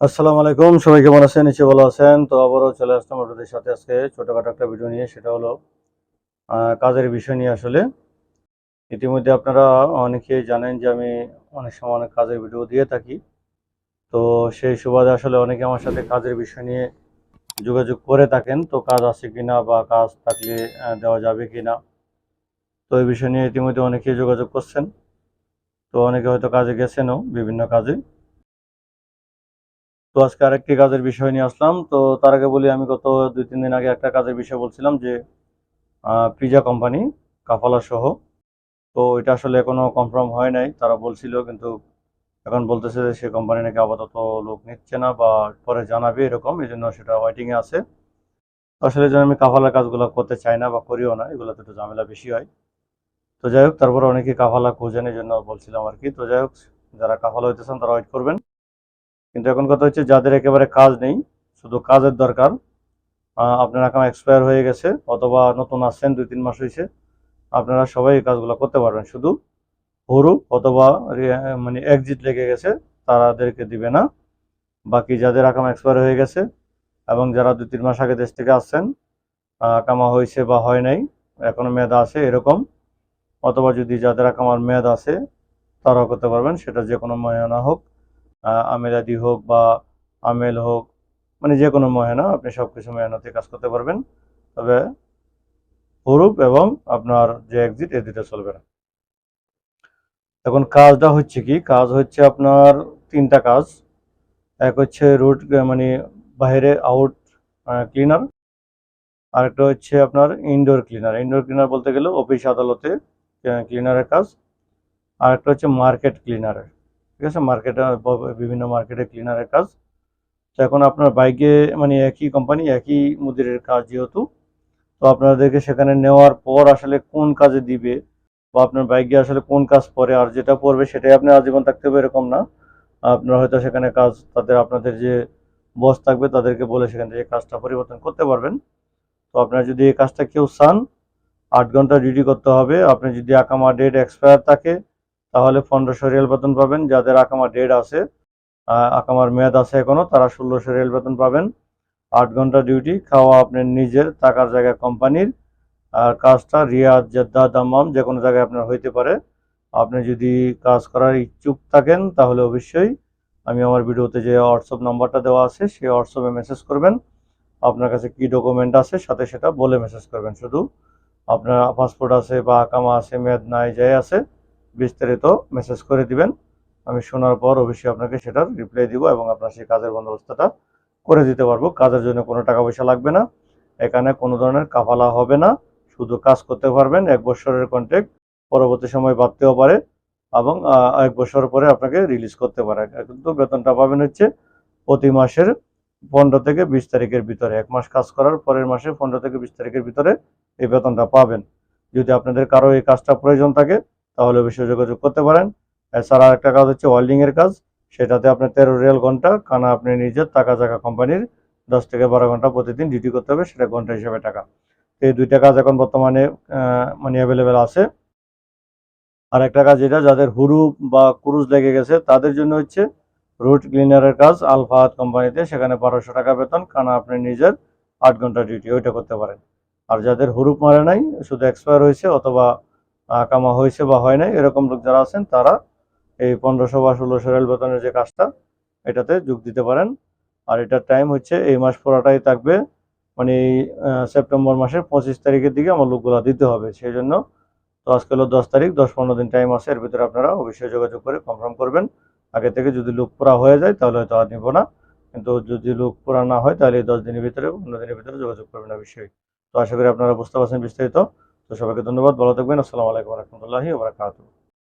আসসালামু আলাইকুম, সবাই কেমন আছেন? নিচে ভালো আছেন। তো আবারও চলে আসলাম আপনাদের সাথে আজকে ছোটোখাটো একটা ভিডিও নিয়ে, সেটা হলো কাজের বিষয় নিয়ে আসলে। ইতিমধ্যে আপনারা অনেকেই জানেন যে আমি অনেক সময় অনেক কাজের ভিডিও দিয়ে থাকি। তো সেই সুবাদে আসলে অনেকে আমার সাথে কাজের বিষয় নিয়ে যোগাযোগ করে থাকেন। তো কাজ আছে কিনা বা কাজ থাকলে দেওয়া যাবে কিনা, তো এই বিষয় নিয়ে ইতিমধ্যে অনেকেই যোগাযোগ করছেন। তো অনেকে হয়তো কাজে গেছেনও বিভিন্ন কাজে। তো আজকে আরেকটি কাজের বিষয় নিয়ে আসলাম। তো তার আগে বলি, আমি গত দুই, তিন দিন আগে একটা কাজের বিষয় বলছিলাম যে পিজা কোম্পানি কাফালা সহ। তো এটা আসলে এখনও কনফার্ম হয় নাই, তারা বলছিল, কিন্তু এখন বলতেছে যে, সে কোম্পানি নাকি আপাতত লোক নিচ্ছে না বা পরে জানাবে এরকম এই জন্য সেটা ওয়েটিংয়ে আছে। আসলে যেন আমি কাফালার কাজগুলো করতে চাই না বা করিও না, এগুলোতে একটু ঝামেলা বেশি হয়। তো যাই হোক, তারপরে অনেকে কাফালা খোঁজেন এই জন্য বলছিলাম আর কি। তো যাই হোক, যারা কাফালা হইতেছেন তারা ওয়েট করবেন। কিন্তু এখন কথা হচ্ছে যাদের একেবারে কাজ নেই শুধু কাজের দরকার আপনার অ্যাকাউন্ট এক্সপায়ার হয়ে গেছে অথবা নতুন আসছেন দুই তিন মাস হয়েছে আপনারা সবাই এই কাজগুলো করতে পারবেন। শুধু হরু অথবা মানে এক্সিট লেগে গেছে তাদেরকে দিবে না। বাকি যাদের অ্যাকাউন্ট এক্সপায়ার হয়ে গেছে এবং যারা দুই তিন মাস আগে দেশ থেকে আসছেন আহ, কামা হয়েছে বা হয় নাই এখনও মেয়াদ আছে এরকম অথবা যদি যাদের অ্যাকাউন্ট মেয়াদ আছে তারাও করতে পারবেন সেটা যে কোনো মহানা হোক। আহ, আমেলাদি হোক বা আমেল হোক মানে যে কোনো মহেনা আপনি সব কিছু মেহনতে কাজ করতে পারবেন। তবে হরুপ এবং আপনার যে এক্সিট এই দুটো চলবে না। এখন কাজটা হচ্ছে কি কাজ হচ্ছে আপনার তিনটা কাজ। এক হচ্ছে রুট মানে বাইরে আউট ক্লিনার আরেকটা হচ্ছে আপনার ইনডোর ক্লিনার ইনডোর ক্লিনার বলতে গেলে অফিস আদালতে ক্লিনারের কাজ। আরেকটা হচ্ছে মার্কেট ক্লিনারের ঠিক আছে? মার্কেটে বিভিন্ন মার্কেটে ক্লিনারের কাজ। তো এখন আপনার বাইকে মানে একই কোম্পানি একই মুদিরের কাজ যেহেতু, তো আপনাদেরকে সেখানে নেওয়ার পর আসলে কোন কাজে দিবে বা আপনার বাইকে আসলে কোন কাজ পরে আর যেটা পড়বে সেটাই আপনি আজীবন থাকতে হবে এরকম না। আপনার হয়তো সেখানে কাজ, তাদের আপনাদের যে বস থাকবে তাদেরকে বলে সেখান থেকে কাজটা পরিবর্তন করতে পারবেন। তো আপনার যদি এই কাজটা কেউ চান, আট ঘণ্টা ডিউটি করতে হবে। আপনি যদি আকামা ডেট এক্সপায়ার থাকে তাহলে পনেরোশো রিয়াল বেতন পাবেন। যাদের আকামা ডেট আছে আকামার মেয়াদ আছে এখনও, তারা ষোলোশো রেল বেতন পাবেন। আট ঘণ্টা ডিউটি খাওয়া আপনার নিজের টাকার জায়গায় কোম্পানির আর কাজটা রিয়াদ, জেদ্দা, দাম্মাম যে কোনো জায়গায় আপনার হইতে পারে। আপনি যদি কাজ করার ইচ্ছুক থাকেন, তাহলে অবশ্যই আমি আমার ভিডিওতে যে হোয়াটসঅ্যাপ নাম্বারটা দেওয়া আছে, সেই হোয়াটসঅ্যাপে মেসেজ করবেন। আপনার কাছে কি ডকুমেন্ট আছে, সাথে সেটা বলে মেসেজ করবেন। শুধু আপনার পাসপোর্ট আছে বা আকামা আছে, মেয়াদ নাই, যাই আছে বিস্তারিত মেসেজ করে দিবেন। আমি শোনার পর অবশ্যই আপনাকে সেটার রিপ্লাই দিব এবং আপনার সেই কাজের বন্দোবস্তটা করে দিতে পারব। কাজের জন্য কোনো টাকা পয়সা লাগবে না। এখানে কোনো ধরনের কাফালা হবে না। শুধু কাজ করতে পারবেন, এক বছরের কন্ট্রাক্ট পরবর্তী সময় বাড়তেও পারে এবং এক বছর পরে আপনাকে রিলিজ করতে পারে। কিন্তু বেতনটা পাবেন হচ্ছে প্রতি মাসের পনেরো থেকে বিশ তারিখের ভিতরে। এক মাস কাজ করার পরের মাসে পনেরো থেকে বিশ তারিখের ভিতরে এই বেতনটা পাবেন। যদি আপনাদের কারও এই কাজটা প্রয়োজন থাকে তাহলে অবশ্যই যোগাযোগ করতে পারেন। এছাড়া আরেকটা কাজ হচ্ছে ওয়েল্ডিং এর কাজ। সেটাতে আপনার তেরো রিয়াল ঘণ্টা, কানা আপনি নিজের, টাকা জায়গা কোম্পানির, দশ থেকে বারো ঘণ্টা প্রতিদিন ডিউটি করতে হবে, সেটা ঘণ্টা হিসেবে টাকা। তো এই দুইটা কাজ এখন বর্তমানে মানে অ্যাভেলেবেল আছে। আর একটা কাজ যেটা, যাদের হুরু বা কুরুজ লেগে গেছে, তাদের জন্য হচ্ছে রুট ক্লিনারের কাজ আলফাহাত কোম্পানিতে, সেখানে বারোশো টাকা বেতন, কানা আপনি নিজের আট ঘণ্টা ডিউটি ওইটা করতে পারেন। আর যাদের হুরুপ মারে নাই, শুধু এক্সপায়ার হয়েছে অথবা কামা হয়েছে বা হয় নাই, এরকম লোক যারা আছেন তারা এই পনেরোশো বা ষোলোশো রেল বেতনের যে কাজটা, এটাতে যোগ দিতে পারেন। আর এটার টাইম হচ্ছে এই মাস পুরোটাই থাকবে মানে সেপ্টেম্বর মাসের পঁচিশ তারিখের দিকে আমার লোকগুলো দিতে হবে। সেই জন্য তো আজকে হলো দশ তারিখ, দশ পনেরো দিন টাইম আছে, এর ভিতরে আপনারা অবশ্যই যোগাযোগ করে কনফার্ম করবেন। আগে থেকে যদি লোক পুরা হয়ে যায় তাহলে হয়তো আর নিব না। কিন্তু যদি লোক পুরা না হয় তাহলে এই দশ দিনের ভিতরে, পনেরো দিনের ভিতরে যোগাযোগ করবেন অবশ্যই। তো আশা করি আপনারা বুঝতে পারছেন বিস্তারিত। তো সবাইকে ধন্যবাদ ভালো থাকবেন আসসালামু আলাইকুম রহমতুল্লাহি ওবরাকাতুহ